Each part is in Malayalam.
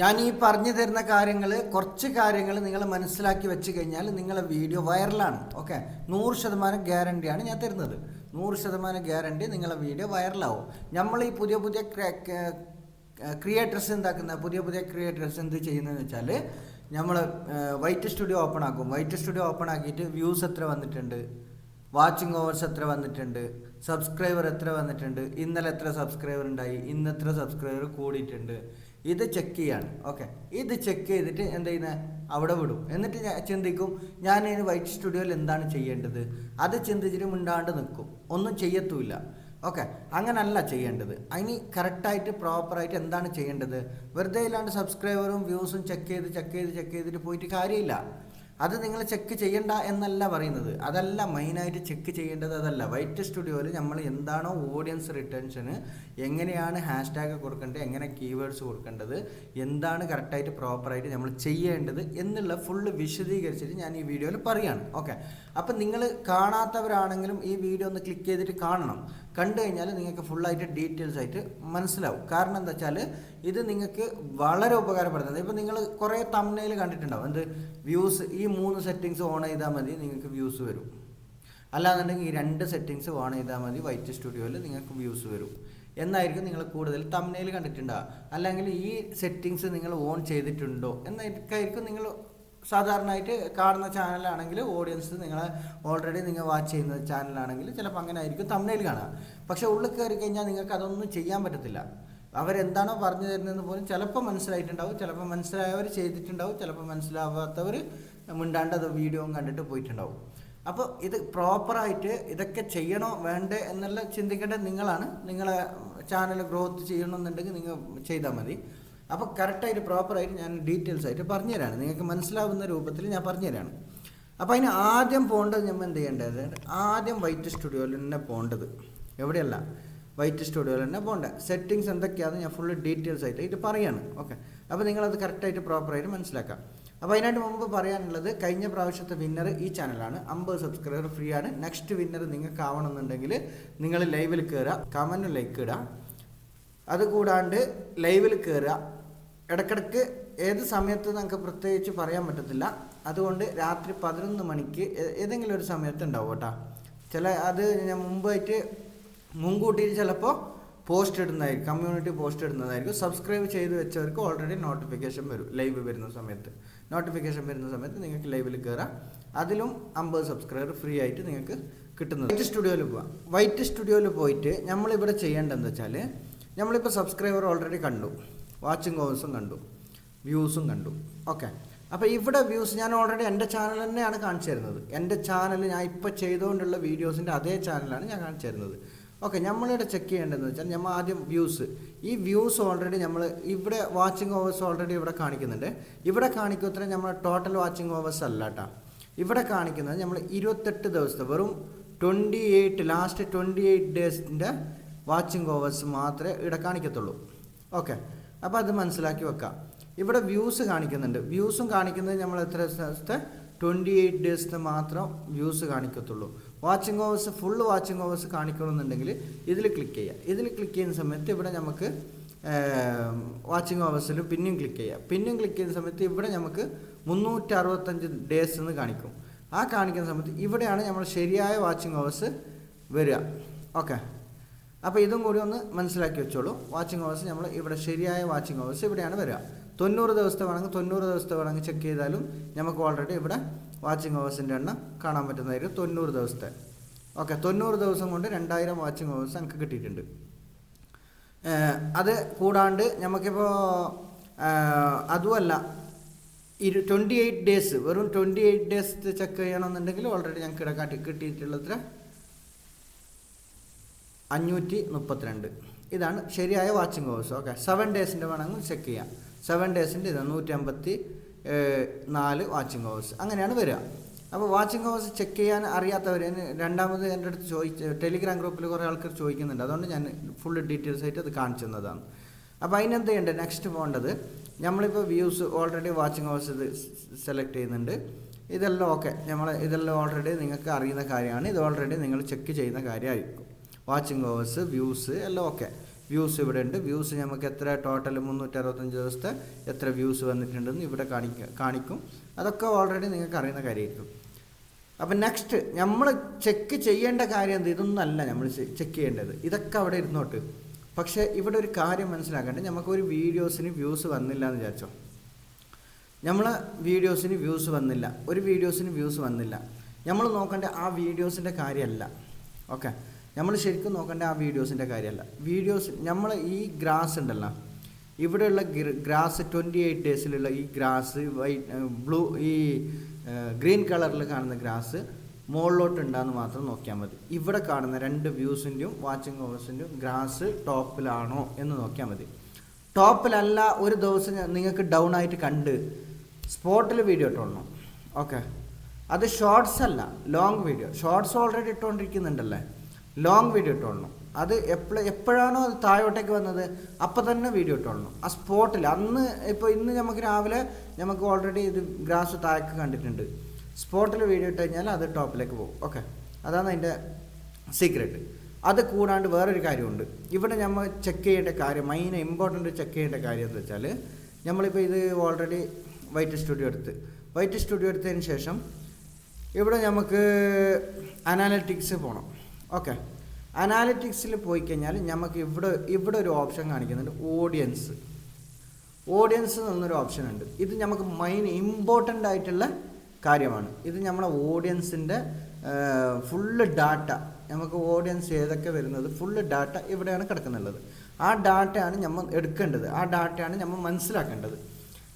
ഞാൻ ഈ പറഞ്ഞു തരുന്ന കാര്യങ്ങൾ കുറച്ച് കാര്യങ്ങൾ നിങ്ങൾ മനസ്സിലാക്കി വെച്ച് കഴിഞ്ഞാൽ നിങ്ങളെ വീഡിയോ വൈറലാണ്. ഓക്കെ? നൂറ് ശതമാനം ഗ്യാരണ്ടിയാണ് ഞാൻ തരുന്നത്. നൂറ് ശതമാനം ഗ്യാരണ്ടി നിങ്ങളുടെ വീഡിയോ വൈറലാവും. നമ്മൾ ഈ പുതിയ പുതിയ ക്രിയേറ്റേഴ്സ് എന്താക്കുന്ന പുതിയ പുതിയ ക്രിയേറ്റേഴ്സ് എന്ത് ചെയ്യുന്നതെന്ന് വെച്ചാൽ നമ്മൾ വൈറ്റ് സ്റ്റുഡിയോ ഓപ്പൺ ആക്കും. വൈറ്റ് സ്റ്റുഡിയോ ഓപ്പൺ ആക്കിയിട്ട് വ്യൂസ് എത്ര വന്നിട്ടുണ്ട്? വാച്ചിങ് ഓവേഴ്സ് എത്ര വന്നിട്ടുണ്ട്? സബ്സ്ക്രൈബർ എത്ര വന്നിട്ടുണ്ട്? ഇന്നലെ എത്ര സബ്സ്ക്രൈബർ ഉണ്ടായി? ഇന്ന് എത്ര സബ്സ്ക്രൈബർ കൂടിയിട്ടുണ്ട്? ഇത് ചെക്ക് ചെയ്യാണ്. ഓക്കെ ഇത് ചെക്ക് ചെയ്തിട്ട് എന്താ ചെയ്യുന്നത് അവിടെ വിടും. എന്നിട്ട് ഞാൻ ചിന്തിക്കും ഞാൻ ഇതിന് വൈറ്റ് സ്റ്റുഡിയോയിൽ എന്താണ് ചെയ്യേണ്ടത്? അത് ചിന്തിച്ചിട്ട് മിണ്ടാണ്ട് നിൽക്കും. ഒന്നും ചെയ്യത്തുമില്ല ഓക്കെ അങ്ങനല്ല ചെയ്യേണ്ടത്. അതിന് കറക്റ്റായിട്ട് പ്രോപ്പറായിട്ട് എന്താണ് ചെയ്യേണ്ടത്? വെറുതെ ഇല്ലാണ്ട് സബ്സ്ക്രൈബറും വ്യൂസും ചെക്ക് ചെയ്ത് ചെക്ക് ചെയ്ത് ചെക്ക് ചെയ്തിട്ട് പോയിട്ട് കാര്യമില്ല. അത് നിങ്ങൾ ചെക്ക് ചെയ്യണ്ട എന്നല്ല പറയുന്നത്. അതല്ല മെയിനായിട്ട് ചെക്ക് ചെയ്യേണ്ടത് അതല്ല. വൈറ്റ് സ്റ്റുഡിയോയിൽ നമ്മൾ എന്താണോ ഓഡിയൻസ് റിട്ടൻഷന് എങ്ങനെയാണ് ഹാഷ്ടാഗ് കൊടുക്കേണ്ടത് എങ്ങനെ കീവേഡ്സ് കൊടുക്കേണ്ടത് എന്താണ് കറക്റ്റായിട്ട് പ്രോപ്പറായിട്ട് നമ്മൾ ചെയ്യേണ്ടത് എന്നുള്ള ഫുള്ള് വിശദീകരിച്ചിട്ട് ഞാൻ ഈ വീഡിയോയിൽ പറയുകയാണ് ഓക്കെ അപ്പം നിങ്ങൾ കാണാത്തവരാണെങ്കിലും ഈ വീഡിയോ ഒന്ന് ക്ലിക്ക് ചെയ്തിട്ട് കാണണം. കണ്ടു കഴിഞ്ഞാൽ നിങ്ങൾക്ക് ഫുള്ളായിട്ട് ഡീറ്റെയിൽസ് ആയിട്ട് മനസ്സിലാവും. കാരണം എന്താ വെച്ചാൽ ഇത് നിങ്ങൾക്ക് വളരെ ഉപകാരപ്പെടുന്നത്. ഇപ്പം നിങ്ങൾ കുറേ തമ്മിൽ കണ്ടിട്ടുണ്ടാവും. എന്ത്? വ്യൂസ് ഈ മൂന്ന് സെറ്റിങ്സ് ഓൺ ചെയ്താൽ മതി നിങ്ങൾക്ക് വ്യൂസ് വരും. അല്ലാന്നുണ്ടെങ്കിൽ ഈ രണ്ട് സെറ്റിങ്സ് ഓൺ ചെയ്താൽ മതി വൈറ്റ് സ്റ്റുഡിയോയിൽ നിങ്ങൾക്ക് വ്യൂസ് വരും. എന്നായിരിക്കും നിങ്ങൾ കൂടുതൽ തമ്മിൽ കണ്ടിട്ടുണ്ടാവുക. അല്ലെങ്കിൽ ഈ സെറ്റിങ്സ് നിങ്ങൾ ഓൺ ചെയ്തിട്ടുണ്ടോ? എന്നായിരിക്കും നിങ്ങൾ സാധാരണയായിട്ട് കാണുന്ന ചാനലാണെങ്കിൽ ഓഡിയൻസ് നിങ്ങൾ ഓൾറെഡി നിങ്ങൾ വാച്ച് ചെയ്യുന്ന ചാനലാണെങ്കിൽ ചിലപ്പോൾ അങ്ങനെ ആയിരിക്കും തമിഴിൽ കാണുക. പക്ഷേ ഉള്ളിൽ കയറി കഴിഞ്ഞാൽ നിങ്ങൾക്ക് അതൊന്നും ചെയ്യാൻ പറ്റത്തില്ല. അവരെന്താണോ പറഞ്ഞു തരുന്നതെന്ന് പോലും ചിലപ്പോൾ മനസ്സിലായിട്ടുണ്ടാവും ചിലപ്പോൾ മനസ്സിലായവർ ചെയ്തിട്ടുണ്ടാവും ചിലപ്പോൾ മനസ്സിലാവാത്തവർ മിണ്ടാണ്ട് അത് വീഡിയോയും കണ്ടിട്ട് പോയിട്ടുണ്ടാവും. അപ്പോൾ ഇത് പ്രോപ്പറായിട്ട് ഇതൊക്കെ ചെയ്യണോ വേണ്ടേ എന്നുള്ള ചിന്തിക്കേണ്ടത് നിങ്ങളാണ്. നിങ്ങളെ ചാനൽ ഗ്രോത്ത് ചെയ്യണമെന്നുണ്ടെങ്കിൽ നിങ്ങൾ ചെയ്താൽ മതി. അപ്പോൾ കറക്റ്റായിട്ട് പ്രോപ്പറായിട്ട് ഞാൻ ഡീറ്റെയിൽസ് ആയിട്ട് പറഞ്ഞുതരാണ്. നിങ്ങൾക്ക് മനസ്സിലാവുന്ന രൂപത്തിൽ ഞാൻ പറഞ്ഞുതരാണ്. അപ്പോൾ അതിന് ആദ്യം പോകേണ്ടത് നമ്മൾ എന്ത് ചെയ്യേണ്ടത്? ആദ്യം വൈറ്റ് സ്റ്റുഡിയോയിൽ തന്നെ പോകേണ്ടത് എവിടെയല്ല? വൈറ്റ് സ്റ്റുഡിയോയിൽ തന്നെ പോകേണ്ടത് സെറ്റിങ്സ് എന്തൊക്കെയാണെന്ന് ഞാൻ ഫുള്ള് ഡീറ്റെയിൽസ് ആയിട്ട് ഇത് പറയാണ്. ഓക്കെ അപ്പോൾ നിങ്ങളത് കറക്റ്റായിട്ട് പ്രോപ്പറായിട്ട് മനസ്സിലാക്കാം. അപ്പോൾ അതിനായിട്ട് മുമ്പ് പറയാനുള്ളത് കഴിഞ്ഞ പ്രാവശ്യത്തെ വിന്നർ ഈ ചാനലാണ് അമ്പത് സബ്സ്ക്രൈബർ ഫ്രീ ആണ്. നെക്സ്റ്റ് വിന്നർ നിങ്ങൾക്ക് ആവണമെന്നുണ്ടെങ്കിൽ നിങ്ങൾ ലൈവിൽ കയറുക കമന്റ് ലൈക്ക് ഇടുക. അതുകൂടാണ്ട് ലൈവിൽ കയറുക ഇടയ്ക്കിടയ്ക്ക് ഏത് സമയത്ത് നമുക്ക് പ്രത്യേകിച്ച് പറയാൻ പറ്റത്തില്ല. അതുകൊണ്ട് രാത്രി പതിനൊന്ന് മണിക്ക് ഏതെങ്കിലും ഒരു സമയത്ത് ഉണ്ടാവും കേട്ടോ. ചില അത് ഞാൻ മുമ്പായിട്ട് മുൻകൂട്ടിയിട്ട് ചിലപ്പോൾ പോസ്റ്റ് ഇടുന്നതായിരിക്കും കമ്മ്യൂണിറ്റി പോസ്റ്റ് ഇടുന്നതായിരിക്കും. സബ്സ്ക്രൈബ് ചെയ്ത് വെച്ചവർക്ക് ഓൾറെഡി നോട്ടിഫിക്കേഷൻ വരും ലൈവ് വരുന്ന സമയത്ത്. നോട്ടിഫിക്കേഷൻ വരുന്ന സമയത്ത് നിങ്ങൾക്ക് ലൈവിൽ കയറാം അതിലും അമ്പത് സബ്സ്ക്രൈബർ ഫ്രീ ആയിട്ട് നിങ്ങൾക്ക് കിട്ടുന്നത്. വൈറ്റ് സ്റ്റുഡിയോയിൽ പോവാം. വൈറ്റ് സ്റ്റുഡിയോയിൽ പോയിട്ട് നമ്മളിവിടെ ചെയ്യേണ്ടതെന്ന് വെച്ചാൽ നമ്മളിപ്പോൾ സബ്സ്ക്രൈബർ ഓൾറെഡി കണ്ടു. വാച്ചിങ് ഓവേഴ്സും കണ്ടു. വ്യൂസും കണ്ടു. ഓക്കെ. അപ്പോൾ ഇവിടെ വ്യൂസ് ഞാൻ ഓൾറെഡി എന്റെ ചാനൽ തന്നെയാണ് കാണിച്ചു തരുന്നത്. എന്റെ ചാനൽ ഞാൻ ഇപ്പോൾ ചെയ്തുകൊണ്ടുള്ള വീഡിയോസിന്റെ അതേ ചാനലാണ് ഞാൻ കാണിച്ചു തരുന്നത്. ഓക്കെ നമ്മളിവിടെ ചെക്ക് ചെയ്യേണ്ടതെന്ന് വെച്ചാൽ നമ്മൾ ആദ്യം വ്യൂസ്. ഈ വ്യൂസ് ഓൾറെഡി നമ്മൾ ഇവിടെ വാച്ചിങ് ഓവേഴ്സ് ഓൾറെഡി ഇവിടെ കാണിക്കുന്നുണ്ട്. ഇവിടെ കാണിക്കുന്ന നമ്മൾ ടോട്ടൽ വാച്ചിങ് ഓവേഴ്സ് അല്ല കേട്ടോ ഇവിടെ കാണിക്കുന്നത് നമ്മൾ ഇരുപത്തെട്ട് ദിവസത്തെ വെറും twenty eight last twenty eight ഡേയ്സിന്റെ watching hours മാത്രമേ ഇവിടെ കാണിക്കത്തുള്ളൂ. ഓക്കെ. അപ്പോൾ അത് മനസ്സിലാക്കി വെക്കാം. ഇവിടെ വ്യൂസ് കാണിക്കുന്നുണ്ട്. വ്യൂസും കാണിക്കുന്നത് നമ്മൾ എത്ര ദിവസത്തെ? ട്വന്റി എയ്റ്റ് ഡേയ്സിന് മാത്രം views കാണിക്കത്തുള്ളൂ. Watching hours full watching hours കാണിക്കണമെന്നുണ്ടെങ്കിൽ ഇതിൽ ക്ലിക്ക് ചെയ്യുക. ഇതിൽ ക്ലിക്ക് ചെയ്യുന്ന സമയത്ത് ഇവിടെ നമുക്ക് വാച്ചിങ് ഓവേഴ്സിൽ പിന്നെയും ക്ലിക്ക് ചെയ്യുക. പിന്നെയും ക്ലിക്ക് ചെയ്യുന്ന സമയത്ത് ഇവിടെ നമുക്ക് മുന്നൂറ്റി അറുപത്തഞ്ച് ഡേയ്സ് എന്ന് കാണിക്കും. ആ കാണിക്കുന്ന സമയത്ത് ഇവിടെയാണ് നമ്മൾ ശരിയായ വാച്ചിങ് ഓവേഴ്സ് വരിക. ഓക്കെ അപ്പോൾ ഇതും കൂടി ഒന്ന് മനസ്സിലാക്കി വെച്ചോളൂ. വാച്ചിങ് ഹവേഴ്സ് നമ്മൾ ഇവിടെ ശരിയായ വാച്ചിങ് ഹവേഴ്സ് ഇവിടെയാണ് വരിക. തൊണ്ണൂറ് ദിവസത്തെ വേണമെങ്കിൽ തൊണ്ണൂറ് ദിവസത്തെ വേണമെങ്കിൽ ചെക്ക് ചെയ്താലും നമുക്ക് ഓൾറെഡി ഇവിടെ വാച്ചിങ് ഹവേഴ്സിന്റെ എണ്ണം കാണാൻ പറ്റുന്നതായിരിക്കും തൊണ്ണൂറ് ദിവസത്തെ. ഓക്കെ തൊണ്ണൂറ് ദിവസം കൊണ്ട് രണ്ടായിരം വാച്ചിങ് ഹവേഴ്സ് നമുക്ക് കിട്ടിയിട്ടുണ്ട്. അത് കൂടാണ്ട് നമുക്കിപ്പോൾ അതുമല്ല ഇരു ട്വന്റി എയ്റ്റ് ഡേയ്സ് വെറും ട്വന്റി എയ്റ്റ് ഡേയ്സ് ചെക്ക് ചെയ്യണമെന്നുണ്ടെങ്കിൽ ഓൾറെഡി ഞങ്ങൾക്ക് ഇടക്കാട്ടി കാട്ടി കിട്ടിയിട്ടുള്ളത് അഞ്ഞൂറ്റി മുപ്പത്തിരണ്ട് ഇതാണ് ശരിയായ വാച്ചിങ് ഓവേഴ്സ് ഓക്കെ സെവൻ ഡേയ്സിന്റെ വേണമെങ്കിൽ ചെക്ക് ചെയ്യാം. സെവൻ ഡേയ്സിന്റെ ഇതാണ് നൂറ്റി അമ്പത്തി നാല് വാച്ചിങ് ഓവേഴ്സ് അങ്ങനെയാണ് വരിക. അപ്പോൾ വാച്ചിങ് ഓവേഴ്സ് ചെക്ക് ചെയ്യാൻ അറിയാത്തവർ രണ്ടാമത് എന്റെ അടുത്ത് ചോദിച്ച് ടെലിഗ്രാം ഗ്രൂപ്പിൽ കുറേ ആൾക്കാർ ചോദിക്കുന്നുണ്ട്. അതുകൊണ്ട് ഞാൻ ഫുൾ ഡീറ്റെയിൽസ് ആയിട്ട് അത് കാണിച്ചു തന്നതാണ് അപ്പോൾ അതിനെന്ത് ചെയ്യേണ്ടത് നെക്സ്റ്റ് പോകേണ്ടത് നമ്മളിപ്പോൾ വ്യൂസ് ഓൾറെഡി വാച്ചിങ് ഓവേഴ്സ് ഇത് സെലക്ട് ചെയ്യുന്നുണ്ട്. ഇതെല്ലാം ഓക്കെ നമ്മൾ ഇതെല്ലാം ഓൾറെഡി നിങ്ങൾക്ക് അറിയുന്ന കാര്യമാണ്. ഇത് ഓൾറെഡി നിങ്ങൾ ചെക്ക് ചെയ്യുന്ന കാര്യമായിരിക്കും. വാച്ചിങ് ഓവേഴ്സ് വ്യൂസ് എല്ലാം ഓക്കെ വ്യൂസ് ഇവിടെ ഉണ്ട്. വ്യൂസ് നമുക്ക് എത്ര ടോട്ടൽ മുന്നൂറ്റി അറുപത്തഞ്ച് ദിവസത്തെ എത്ര വ്യൂസ് വന്നിട്ടുണ്ടെന്ന് ഇവിടെ കാണിക്ക കാണിക്കും. അതൊക്കെ ഓൾറെഡി നിങ്ങൾക്ക് അറിയുന്ന കാര്യമായിരിക്കും. അപ്പം നെക്സ്റ്റ് നമ്മൾ ചെക്ക് ചെയ്യേണ്ട കാര്യം എന്ത്? ഇതൊന്നും അല്ല നമ്മൾ ചെക്ക് ചെയ്യേണ്ടത്. ഇതൊക്കെ അവിടെ ഇരുന്നോട്ട്. പക്ഷേ ഇവിടെ ഒരു കാര്യം മനസ്സിലാക്കേണ്ടത്. നമുക്ക് ഒരു വീഡിയോസിന് വ്യൂസ് വന്നില്ല എന്ന് വിചാരിച്ചോ? നമ്മൾ വീഡിയോസിന് വ്യൂസ് വന്നില്ല. ഒരു വീഡിയോസിന് വ്യൂസ് വന്നില്ല. നമ്മൾ നോക്കേണ്ട ആ വീഡിയോസിന്റെ കാര്യമല്ല. ഓക്കെ? നമ്മൾ ശരിക്കും നോക്കേണ്ട ആ വീഡിയോസിന്റെ കാര്യമല്ല. വീഡിയോസ് നമ്മൾ ഈ ഗ്രാസ് ഉണ്ടല്ലോ. ഇവിടെയുള്ള ഗ്രാസ് ട്വന്റി എയ്റ്റ് ഡേയ്സിലുള്ള ഈ ഗ്രാസ് വൈറ്റ് ബ്ലൂ ഈ ഗ്രീൻ കളറിൽ കാണുന്ന ഗ്രാസ് മുകളിലോട്ട് ഉണ്ടാന്ന് മാത്രം നോക്കിയാൽ മതി. ഇവിടെ കാണുന്ന രണ്ട് വ്യൂസിന്റെയും വാച്ചിങ് ഓവേഴ്സിന്റെയും ഗ്രാസ് ടോപ്പിലാണോ എന്ന് നോക്കിയാൽ മതി. ടോപ്പിലല്ല ഒരു ദിവസം നിങ്ങൾക്ക് ഡൗൺ ആയിട്ട് കണ്ട് സ്പോട്ടിൽ വീഡിയോ ഇട്ടോളണം. ഓക്കെ അത് ഷോർട്സ് അല്ല ലോങ് വീഡിയോ ഷോർട്സ് ഓൾറെഡി ഇട്ടുകൊണ്ടിരിക്കുന്നുണ്ടല്ലേ ലോങ് വീഡിയോ ഇട്ടോളണം അത് എപ്പോഴും എപ്പോഴാണോ അത് താഴോട്ടേക്ക് വന്നത് അപ്പം തന്നെ വീഡിയോ ഇട്ടോളണം ആ സ്പോട്ടിൽ അന്ന് ഇപ്പോൾ ഇന്ന് നമുക്ക് രാവിലെ നമുക്ക് ഓൾറെഡി ഇത് ഗ്രാസ് താഴേക്ക് കണ്ടിട്ടുണ്ട്. സ്പോട്ടിൽ വീഡിയോ ഇട്ട് കഴിഞ്ഞാൽ അത് ടോപ്പിലേക്ക് പോകും. ഓക്കെ അതാണ് അതിന്റെ സീക്രട്ട് അത് കൂടാണ്ട് വേറൊരു കാര്യമുണ്ട്. ഇവിടെ നമ്മൾ ചെക്ക് ചെയ്യേണ്ട കാര്യം മെയിൻ ഇമ്പോർട്ടന്റ് ചെക്ക് ചെയ്യേണ്ട കാര്യം എന്ന് വെച്ചാൽ നമ്മളിപ്പോൾ ഇത് ഓൾറെഡി വൈറ്റ് സ്റ്റുഡിയോ എടുത്ത്. വൈറ്റ് സ്റ്റുഡിയോ എടുത്തതിന് ശേഷം ഇവിടെ നമുക്ക് അനാലിറ്റിക്സ് പോകണം ഓക്കെ അനാലിറ്റിക്സിൽ പോയി കഴിഞ്ഞാൽ നമുക്ക് ഇവിടെ ഇവിടെ ഒരു ഓപ്ഷൻ കാണിക്കുന്നുണ്ട് ഓഡിയൻസ് ഓഡിയൻസ് എന്നൊരു ഓപ്ഷൻ ഉണ്ട്. ഇത് നമുക്ക് മെയിൻ ഇമ്പോർട്ടന്റ് ആയിട്ടുള്ള കാര്യമാണ്. ഇത് നമ്മുടെ ഓഡിയൻസിന്റെ ഫുള്ള് ഡാറ്റ നമുക്ക് ഓഡിയൻസ് ഏതൊക്കെ വരുന്നത് ഫുള്ള് ഡാറ്റ ഇവിടെയാണ് കിടക്കുന്നുള്ളത്. ആ ഡാറ്റയാണ് നമ്മൾ എടുക്കേണ്ടത്. ആ ഡാറ്റയാണ് നമ്മൾ മനസ്സിലാക്കേണ്ടത്.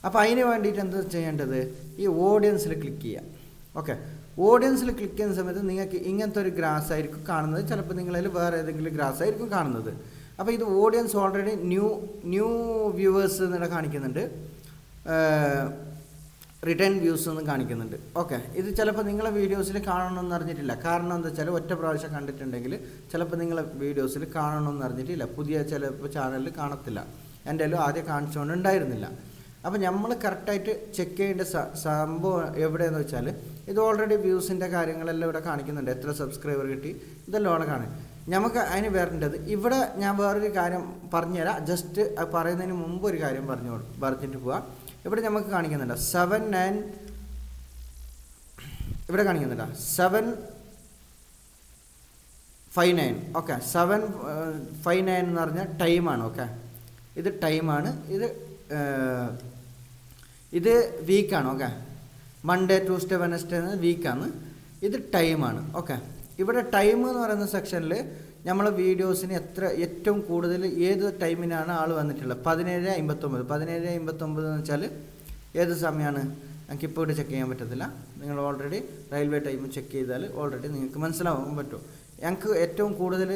അപ്പോൾ അതിന് വേണ്ടിയിട്ട് എന്താ ചെയ്യേണ്ടത്? ഈ ഓഡിയൻസിൽ ക്ലിക്ക് ചെയ്യാം. ഓക്കെ ഓഡിയൻസിൽ ക്ലിക്ക് ചെയ്യുന്ന സമയത്ത് നിങ്ങൾക്ക് ഇങ്ങനത്തെ ഒരു ഗ്രാസ് ആയിരിക്കും കാണുന്നത്. ചിലപ്പോൾ നിങ്ങളിൽ വേറെ ഏതെങ്കിലും ഗ്രാസ് ആയിരിക്കും കാണുന്നത്. അപ്പോൾ ഇത് audience already new new viewers എന്നിവിടെ കാണിക്കുന്നുണ്ട്. റിട്ടേൺ വ്യൂസ് എന്ന് കാണിക്കുന്നുണ്ട്. ഓക്കെ ഇത് ചിലപ്പോൾ നിങ്ങളെ വീഡിയോസിൽ കാണണമെന്ന് അറിഞ്ഞിട്ടില്ല. കാരണം എന്താ വെച്ചാൽ ഒറ്റ പ്രാവശ്യം കണ്ടിട്ടുണ്ടെങ്കിൽ ചിലപ്പോൾ നിങ്ങളെ വീഡിയോസിൽ കാണണമെന്ന് അറിഞ്ഞിട്ടില്ല. പുതിയ ചിലപ്പോൾ ചാനലിൽ കാണത്തില്ല. എന്റെ ആദ്യം കാണിച്ചുകൊണ്ട് ഉണ്ടായിരുന്നില്ല. അപ്പോൾ നമ്മൾ കറക്റ്റായിട്ട് ചെക്ക് ചെയ്യേണ്ട സംഭവം എവിടെയെന്ന് വെച്ചാൽ ഇത് ഓൾറെഡി വ്യൂസിന്റെ കാര്യങ്ങളെല്ലാം ഇവിടെ കാണിക്കുന്നുണ്ട്. എത്ര സബ്സ്ക്രൈബർ കിട്ടി ഇതെല്ലാം അവിടെ കാണും. നമുക്ക് അതിന് വരേണ്ടത് ഇവിടെ ഞാൻ വേറൊരു കാര്യം പറഞ്ഞുതരാം. ജസ്റ്റ് പറയുന്നതിന് മുമ്പ് ഒരു കാര്യം പറഞ്ഞു പറഞ്ഞിട്ട് പോവാം. ഇവിടെ നമുക്ക് കാണിക്കുന്നുണ്ട്. സെവൻ നയൻ ഇവിടെ കാണിക്കുന്നുണ്ട്. Seven five nine okay seven five nine എന്ന് പറഞ്ഞാൽ ടൈമാണ് ഓക്കെ ഇത് ടൈമാണ് ഇത് ഇത് വീക്കാണ് ഓക്കെ മൺഡേ ട്യൂസ്ഡേ വെനസ്ഡേ എന്നത് വീക്കാണ് ഇത് ടൈമാണ് ഓക്കെ ഇവിടെ ടൈം എന്ന് പറയുന്ന സെക്ഷനിൽ നമ്മൾ വീഡിയോസിന് എത്ര ഏറ്റവും കൂടുതൽ ഏത് ടൈമിനാണ് ആൾ വന്നിട്ടുള്ളത്? പതിനേഴ് അമ്പത്തൊമ്പത് പതിനേഴ് അമ്പത്തൊമ്പത് എന്ന് വെച്ചാൽ ഏത് സമയമാണ് എനിക്ക് ഇപ്പോൾ ഇവിടെ ചെക്ക് ചെയ്യാൻ പറ്റത്തില്ല. നിങ്ങൾ ഓൾറെഡി റെയിൽവേ ടൈം ചെക്ക് ചെയ്താൽ ഓൾറെഡി നിങ്ങൾക്ക് മനസ്സിലാവാൻ പറ്റും. ഞങ്ങൾക്ക് ഏറ്റവും കൂടുതൽ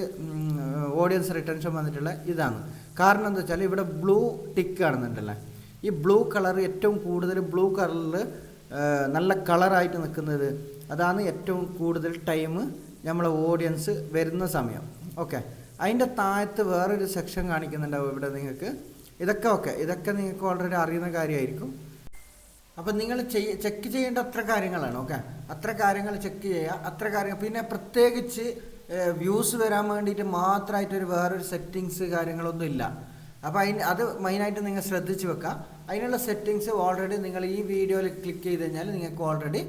ഓഡിയൻസ് റിട്ടൻഷൻ വന്നിട്ടുള്ള ഇതാണ്. കാരണം എന്താ വെച്ചാൽ ഇവിടെ ബ്ലൂ ടിക്ക് കാണുന്നുണ്ടല്ലേ ഈ ബ്ലൂ കളർ ഏറ്റവും കൂടുതൽ ബ്ലൂ കളറിൽ നല്ല കളറായിട്ട് നിൽക്കുന്നത്. അതാണ് ഏറ്റവും കൂടുതൽ ടൈം നമ്മളെ ഓഡിയൻസ് വരുന്ന സമയം. ഓക്കെ. അതിന്റെ താഴത്ത് വേറൊരു സെക്ഷൻ കാണിക്കുന്നുണ്ടാവും ഇവിടെ നിങ്ങൾക്ക്. ഇതൊക്കെ ഓക്കെ. ഇതൊക്കെ നിങ്ങൾക്ക് ഓൾറെഡി അറിയുന്ന കാര്യമായിരിക്കും. അപ്പം നിങ്ങൾ ചെയ്യ ചെക്ക് ചെയ്യേണ്ട അത്ര കാര്യങ്ങളാണ് ഓക്കെ. അത്ര കാര്യങ്ങൾ ചെക്ക് ചെയ്യുക. അത്ര കാര്യങ്ങൾ പിന്നെ പ്രത്യേകിച്ച് വ്യൂസ് വരാൻ വേണ്ടിയിട്ട് മാത്രമായിട്ടൊരു വേറൊരു സെറ്റിങ്സ് കാര്യങ്ങളൊന്നും ഇല്ല. അപ്പോൾ അതിന് അത് മെയിനായിട്ട് നിങ്ങൾ ശ്രദ്ധിച്ച് വെക്കുക അതിനുള്ള സെറ്റിങ്സ് ഓൾറെഡി നിങ്ങൾ ഈ വീഡിയോയിൽ ക്ലിക്ക് ചെയ്ത് കഴിഞ്ഞാൽ നിങ്ങൾക്ക് ഓൾറെഡി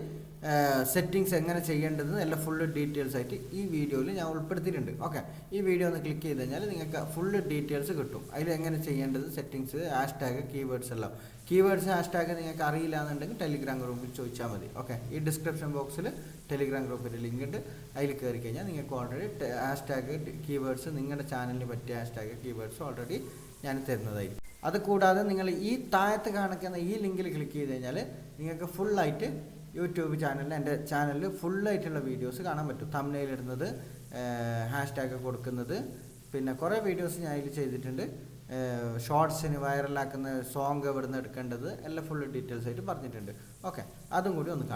സെറ്റിങ്സ് എങ്ങനെ ചെയ്യേണ്ടത് എല്ലാം ഫുള്ള് ഡീറ്റെയിൽസ് ആയിട്ട് ഈ വീഡിയോയിൽ ഞാൻ ഉൾപ്പെടുത്തിയിട്ടുണ്ട്. ഓക്കെ ഈ വീഡിയോ ഒന്ന് ക്ലിക്ക് ചെയ്ത് കഴിഞ്ഞാൽ നിങ്ങൾക്ക് ഫുള്ള് ഡീറ്റെയിൽസ് കിട്ടും. അതിൽ എങ്ങനെ ചെയ്യേണ്ടത് സെറ്റിങ്സ് ഹാഷ് ടാഗ് കീവേഡ്സ് എല്ലാം. കീവേഡ്സ് ഹാഷ്ടാഗ് നിങ്ങൾക്ക് അറിയില്ല എന്നുണ്ടെങ്കിൽ ടെലിഗ്രാം ഗ്രൂപ്പിൽ ചോദിച്ചാൽ മതി. ഓക്കെ ഈ ഡിസ്ക്രിപ്ഷൻ ബോക്സിൽ ടെലിഗ്രാം ഗ്രൂപ്പിന്റെ ലിങ്ക് ഉണ്ട് അതിൽ കയറി കഴിഞ്ഞാൽ നിങ്ങൾക്ക് ഓൾറെഡി ഹാഷ് ടാഗ് കീവേഡ്സ് നിങ്ങളുടെ ചാനലിന് പറ്റിയ ഹാഷ് ടാഗ് കീവേഡ്സ് ഓൾറെഡി ഞാൻ തരുന്നതായിരിക്കും. അത് കൂടാതെ നിങ്ങൾ ഈ താഴത്ത് കാണിക്കുന്ന ഈ ലിങ്കിൽ ക്ലിക്ക് ചെയ്ത് കഴിഞ്ഞാൽ നിങ്ങൾക്ക് ഫുള്ളായിട്ട് യൂട്യൂബ് ചാനലിൽ എന്റെ ചാനലിൽ ഫുള്ളായിട്ടുള്ള വീഡിയോസ് കാണാൻ പറ്റും. തമ്മിൽ ഇടുന്നത് ഹാഷ്ടാഗ് കൊടുക്കുന്നത്. പിന്നെ കുറേ വീഡിയോസ് ഞാൻ അതിൽ ചെയ്തിട്ടുണ്ട്. ഷോർട്സിന് വൈറലാക്കുന്ന സോങ് എവിടെ നിന്ന് എടുക്കേണ്ടത് എല്ലാം ഫുൾ ഡീറ്റെയിൽസ് ആയിട്ട് പറഞ്ഞിട്ടുണ്ട്. ഓക്കെ അതും കൂടി ഒന്ന് കാണാം.